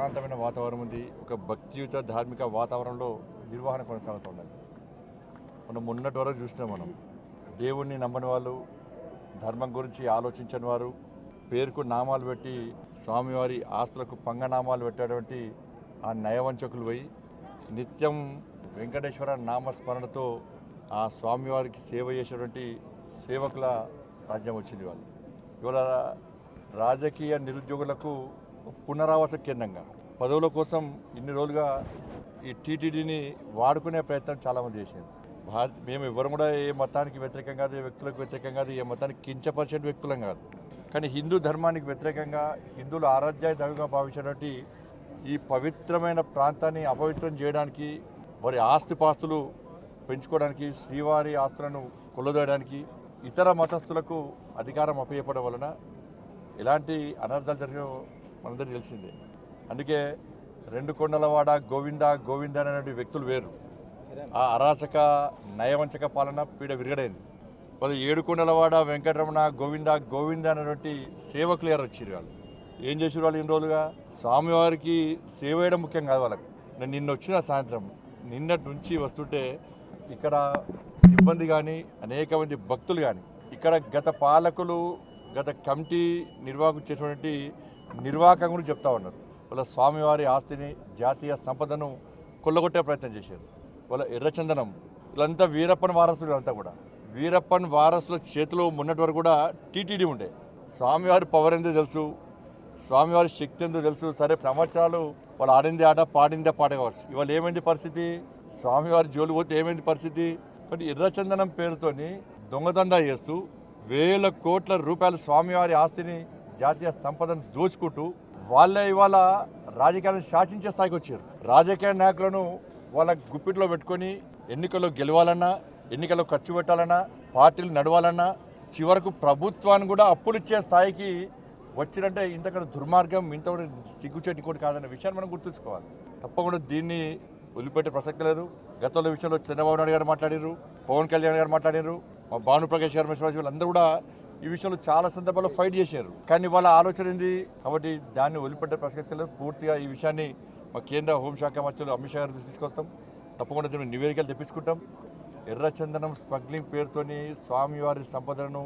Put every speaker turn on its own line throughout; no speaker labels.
ప్రశాంతమైన వాతావరణం ఉంది. ఒక భక్తియుత ధార్మిక వాతావరణంలో నిర్వహణ కొనసాగుతున్నది మనం మొన్నటి వరకు చూసినాం మనం. దేవుణ్ణి నమ్మని వాళ్ళు ధర్మం గురించి ఆలోచించని వారు పేరుకు నామాలు పెట్టి స్వామివారి ఆస్తులకు పంగనామాలు పెట్టేటువంటి ఆ నయవంచకులు పోయి నిత్యం వెంకటేశ్వర నామస్మరణతో ఆ స్వామివారికి సేవ చేసేటువంటి సేవకుల రాజ్యం వచ్చింది వాళ్ళు. ఇవాళ రాజకీయ నిరుద్యోగులకు పునరావాస కేంద్రంగా పదవుల కోసం ఇన్ని రోజులుగా ఈ టీటీడీని వాడుకునే ప్రయత్నం చాలామంది చేశారు భారత్ మేము ఎవరు కూడా ఏ మతానికి వ్యతిరేకం కాదు ఏ వ్యక్తులకు వ్యతిరేకం కాదు ఏ మతానికి కించపరిచే వ్యక్తులం కాదు. కానీ హిందూ ధర్మానికి వ్యతిరేకంగా హిందువుల ఆరాధ్యాయ దైవంగా భావించినటువంటి ఈ పవిత్రమైన ప్రాంతాన్ని అపవిత్రం చేయడానికి వారి ఆస్తిపాస్తులు పెంచుకోవడానికి శ్రీవారి ఆస్తులను కొల్లదోయడానికి ఇతర మతస్థులకు అధికారం అప్పయ్యపడం వలన ఎలాంటి అనర్థాలు జరిగినో మనందరికీ తెలిసిందే. అందుకే రెండు కొండలవాడ గోవింద గోవింద అనేటువంటి వ్యక్తులు వేరు. ఆ అరాచక నయవంచక పాలన పీడ విరగడైంది. వాళ్ళు ఏడుకొండలవాడ వెంకటరమణ గోవింద గోవింద అనేటువంటి సేవకులు ఎర్ర వచ్చారు వాళ్ళు? ఏం చేసారు వాళ్ళు ఇన్ని రోజులుగా? స్వామివారికి సేవ చేయడం ముఖ్యం కాదు వాళ్ళకి. నేను నిన్న వచ్చిన సాయంత్రం నిన్నటి నుంచి వస్తుంటే ఇక్కడ సిబ్బంది కానీ అనేక మంది భక్తులు కానీ ఇక్కడ గత పాలకులు గత కమిటీ నిర్వాహకులు చేసినటువంటి నిర్వాహకం చెప్తా ఉన్నారు. వాళ్ళ స్వామివారి ఆస్తిని జాతీయ సంపదను కొల్లగొట్టే ప్రయత్నం చేశారు. వాళ్ళ ఎర్రచందనం వీళ్ళంతా వీరప్పన్ వారసులు అంతా కూడా. వీరప్పన్ వారసుల చేతిలో ఉన్నటి వరకు కూడా టీటీడీ ఉండే. స్వామివారి పవర్ ఎంతో తెలుసు. స్వామివారి శక్తి ఎంతో తెలుసు. సరే సంవత్సరాలు వాళ్ళు ఆడింది ఆట పాడిందే పాట కావచ్చు. ఇవాళ ఏమైంది పరిస్థితి? స్వామివారి జోలు పోతే ఏమైంది పరిస్థితి? కాబట్టి ఎర్రచందనం పేరుతోని దొంగదందా చేస్తూ వేల కోట్ల రూపాయల స్వామివారి ఆస్తిని జాతీయ సంపదను దోచుకుంటూ వాళ్ళే ఇవాళ రాజకీయాలను శాసించే స్థాయికి వచ్చారు. రాజకీయ నాయకులను వాళ్ళ గుప్పిట్లో పెట్టుకొని ఎన్నికల్లో గెలవాలన్నా ఎన్నికల్లో ఖర్చు పెట్టాలన్నా పార్టీలు నడవాలన్నా చివరకు ప్రభుత్వాన్ని కూడా అప్పులు ఇచ్చే స్థాయికి వచ్చిరంటే ఇంతకన్నా దుర్మార్గం ఇంత కూడా సిగ్గుచేటి కూడా కాదన్న విషయాన్ని మనం గుర్తుంచుకోవాలి. తప్పకుండా దీన్ని వదిలిపెట్టే ప్రసక్తి లేదు. గతంలో విషయంలో చంద్రబాబు నాయుడు గారు మాట్లాడారు పవన్ కళ్యాణ్ గారు మాట్లాడారు మా భానుప్రకాష్ గారు మిశ్రా వీళ్ళందరూ కూడా ఈ విషయంలో చాలా సందర్భాల్లో ఫైట్ చేశారు. కానీ వాళ్ళ ఆలోచన ఏంది? కాబట్టి దాన్ని వదిలిపెట్టే ప్రసక్తి లేదు. పూర్తిగా ఈ విషయాన్ని మా కేంద్ర హోంశాఖ మంత్రులు అమిత్ షా గారి తీసుకొస్తాం. తప్పకుండా దీన్ని నివేదికలు తెప్పించుకుంటాం. ఎర్రచందనం స్మగ్లింగ్ పేరుతోని స్వామివారి సంపదను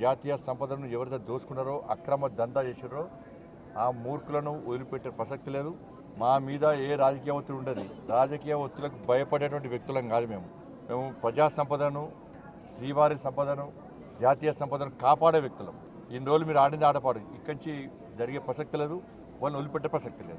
జాతీయ సంపదను ఎవరైతే దోచుకున్నారో అక్రమ దందా చేశారో ఆ మూర్ఖులను వదిలిపెట్టే ప్రసక్తి లేదు. మా మీద ఏ రాజకీయ ఒత్తిడి ఉండదు. రాజకీయ ఒత్తిడికి భయపడేటువంటి వ్యక్తులం కాదు మేము. మేము ప్రజా సంపదను శ్రీవారి సంపదను జాతీయ సంపదను కాపాడే వ్యక్తులం. ఇన్ని రోజులు మీరు ఆడింది ఆడపాడు. ఇక్కడి నుంచి జరిగే ప్రసక్తి లేదు. వాళ్ళని వదిలిపెట్టే ప్రసక్తి లేదు.